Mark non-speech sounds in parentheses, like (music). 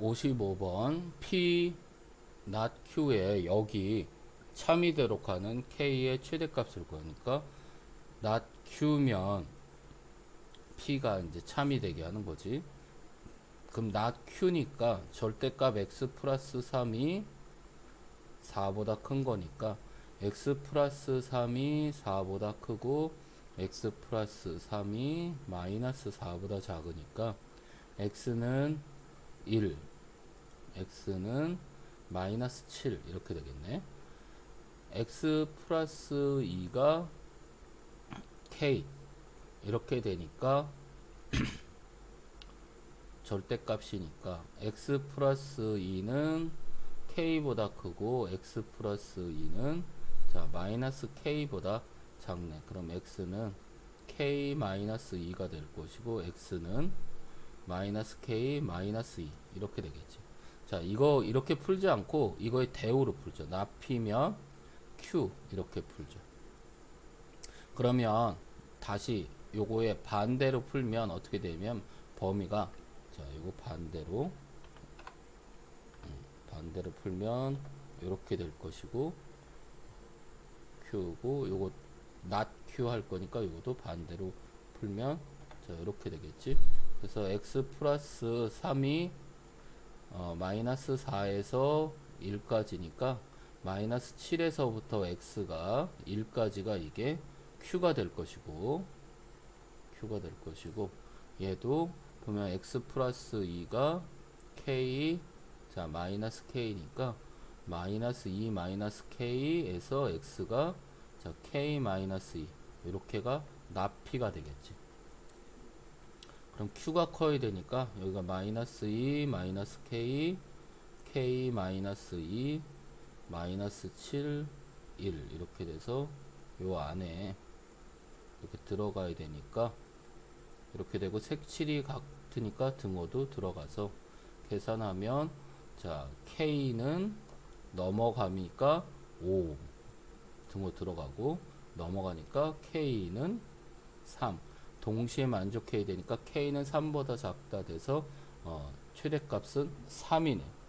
55번 P not Q에 여기 참이 되도록 하는 K의 최대값을 구하니까 not Q면 P가 이제 참이 되게 하는 거지. 그럼 not Q니까 절대값 X 플러스 3이 4보다 큰 거니까 X 플러스 3이 4보다 크고 X 플러스 3이 마이너스 4보다 작으니까 X는 1, X는 마이너스 7 이렇게 되겠네. X 플러스 2가 K 이렇게 되니까 (clears throat) 절대값이니까 X 플러스 2는 K보다 크고 X 플러스 2는 자 마이너스 K보다 작네. 그럼 X는 K 마이너스 2가 될 것이고 X는 마이너스 K 마이너스 2 이렇게 되겠지. 자 이거 이렇게 풀지 않고 이거의 대우로 풀죠. 납피면 Q 이렇게 풀죠. 그러면 다시 요거의 반대로 풀면 어떻게 되면 범위가 자 요거 반대로 음, 반대로 풀면 이렇게 될 것이고 Q고 요거 not Q 할 거니까 요것도 반대로 풀면 자 이렇게 되겠지 그래서 X 플러스 3이 어, 마이너스 4에서 1까지니까 마이너스 7에서부터 X가 1까지가 이게 Q가 될 것이고 Q가 될 것이고 얘도 보면 X 플러스 2가 K 자 마이너스 K니까 마이너스 2 마이너스 K에서 X가 자 K 마이너스 2 이렇게가 납피가 되겠지 그럼 Q가 커야 되니까 여기가 마이너스 2 마이너스 K K 마이너스 2 마이너스 7 1 이렇게 돼서 요 안에 이렇게 들어가야 되니까 이렇게 되고 색칠이 같으니까 등호도 들어가서 계산하면 자 K는 넘어가니까 5 등호 들어가고 넘어가니까 K는 3 동시에 만족해야 되니까 K는 3보다 작다 돼서 어, 최대값은 3이네